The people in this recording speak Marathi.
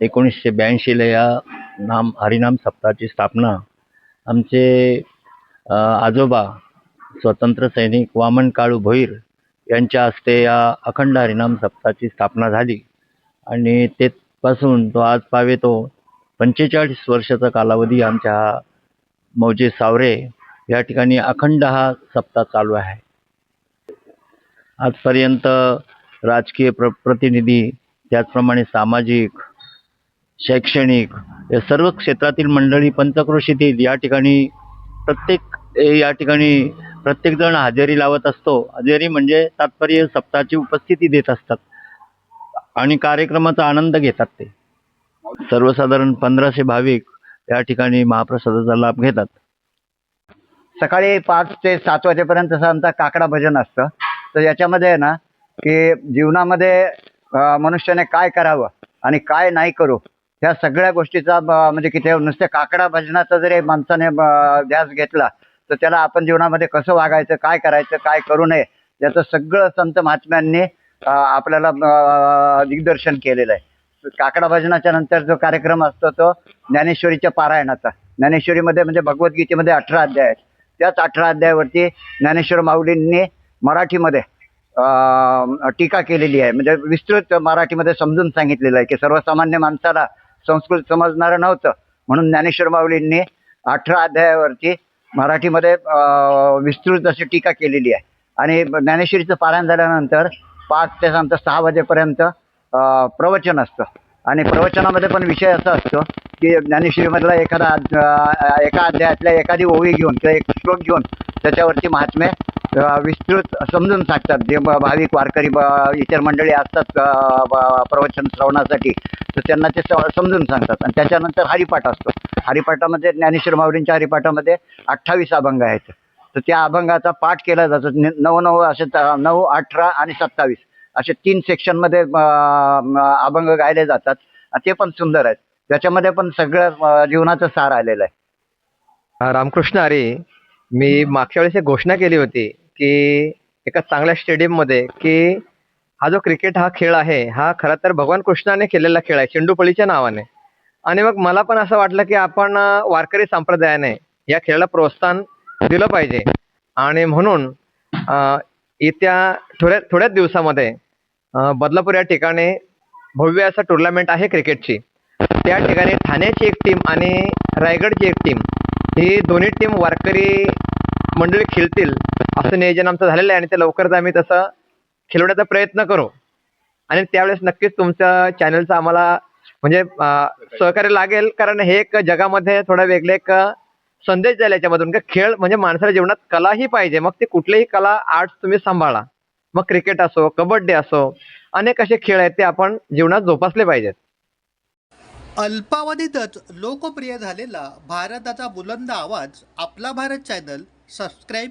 एकोणीसशे ब्याऐंशीला या नाम हरिनाम सप्ताहाची स्थापना. आमचे आजोबा स्वतंत्र सैनिक वामन काळू भोईर यांच्या हस्ते या अखंड हरिनाम सप्ताहाची स्थापना झाली. आणि तेपासून तो आज पावे तो पंचेचाळीस वर्षाचा कालावधी आमच्या हा मौजे सावरे या ठिकाणी अखंड हा सप्ताह चालू आहे. आजपर्यंत राजकीय प्र प्रतिनिधी त्याचप्रमाणे सामाजिक शैक्षणिक या सर्व क्षेत्रातील मंडळी पंचक्रोशीतील या ठिकाणी प्रत्येक या ठिकाणी प्रत्येकजण हजेरी लावत असतो. हजेरी म्हणजे तात्पर्य सप्ताहाची उपस्थिती देत असतात आणि कार्यक्रमाचा आनंद घेतात ते. सर्वसाधारण पंधराशे भाविक या ठिकाणी महाप्रसादाचा लाभ घेतात. सकाळी पाच ते सात वाजेपर्यंत असं आमचा काकडा भजन असतं. तर याच्यामध्ये आहे ना की जीवनामध्ये मनुष्याने काय करावं आणि काय नाही करू ह्या सगळ्या गोष्टीचा म्हणजे किती नुसत्या काकडा भजनाचा जरी माणसाने ध्यास घेतला तर त्याला आपण जीवनामध्ये कसं वागायचं काय करायचं काय करू नये याचं सगळं संत महात्म्यांनी आपल्याला दिग्दर्शन केलेलं आहे. काकडा भजनाच्या नंतर जो कार्यक्रम असतो तो ज्ञानेश्वरीच्या पारायणाचा. ज्ञानेश्वरीमध्ये म्हणजे भगवद्गीतेमध्ये अठरा अध्याय आहेत. त्याच अठरा अध्यायावरती ज्ञानेश्वर माऊलींनी मराठीमध्ये टीका केलेली आहे. म्हणजे विस्तृत मराठीमध्ये समजून सांगितलेलं आहे की सर्वसामान्य माणसाला संस्कृत समजणारं नव्हतं. म्हणून ज्ञानेश्वर माऊलींनी अठरा अध्यायावरती मराठीमध्ये विस्तृत अशी टीका केलेली आहे. आणि ज्ञानेश्वरीचं पारायण झाल्यानंतर पाच ते सांगतं सहा वाजेपर्यंत प्रवचन असतं. आणि प्रवचनामध्ये पण विषय असा असतो की ज्ञानेश्वरीमधला एखादा एका अध्यायातल्या एखादी ओवी घेऊन किंवा एक श्लोक घेऊन त्याच्यावरती महात्मे विस्तृत समजून सांगतात. जे भाविक वारकरी ब- इतर मंडळी असतात प्रवचन श्रवणासाठी तर त्यांना ते स- समजून सांगतात. आणि त्याच्यानंतर हरिपाठ असतो. हरिपाठामध्ये ज्ञानेश्वर माऊलींच्या हरिपाठामध्ये अठ्ठावीस अभंग आहेत. तर त्या अभंगाचा पाठ केला जातो. नऊ नऊ असे नऊ अठरा आणि सत्तावीस असे तीन सेक्शनमध्ये अभंग गायले जातात. ते पण सुंदर आहेत. त्याच्यामध्ये पण सगळं जीवनाचा जीवनाचं सार आलेलं आहे. रामकृष्ण अरे मी मागच्या वेळेस एक घोषणा केली होती. की एका चांगल्या स्टेडियममध्ये की हा जो क्रिकेट हा खेळ आहे हा खरं तर भगवान कृष्णाने केलेला खेळ आहे चेंडूपळीच्या नावाने. आणि मग मला पण असं वाटलं की आपण वारकरी संप्रदायाने या खेळाला प्रोत्साहन दिलं पाहिजे. आणि म्हणून येत्या थोड्या थोड्याच दिवसामध्ये बदलापूर या ठिकाणी भव्य असं टुर्नामेंट आहे क्रिकेटची. त्या ठिकाणी ठाण्याची एक टीम आणि रायगडची एक टीम ही दोन्ही टीम वारकरी मंडळी खेळतील. असं नियोजन आमचं झालेलं आहे आणि ते लवकरच आम्ही तसं खेळवण्याचा प्रयत्न करू. आणि त्यावेळेस नक्कीच तुमच्या चॅनलचं आम्हाला म्हणजे सहकार्य लागेल. कारण हे एक जगामध्ये थोडा वेगळे एक संदेश द्यायला याच्यामधून. की खेळ म्हणजे माणसाच्या जीवनात कलाही पाहिजे. मग ते कुठलेही कला आर्ट्स तुम्ही सांभाळा. मग क्रिकेट असो कबड्डी असो अनेक असे खेळ आहेत ते आपण जीवनात जोपासले पाहिजेत. अल्पावधीतच लोकप्रिय झालेला भारताचा बुलंद आवाज आपला Bharat channel subscribe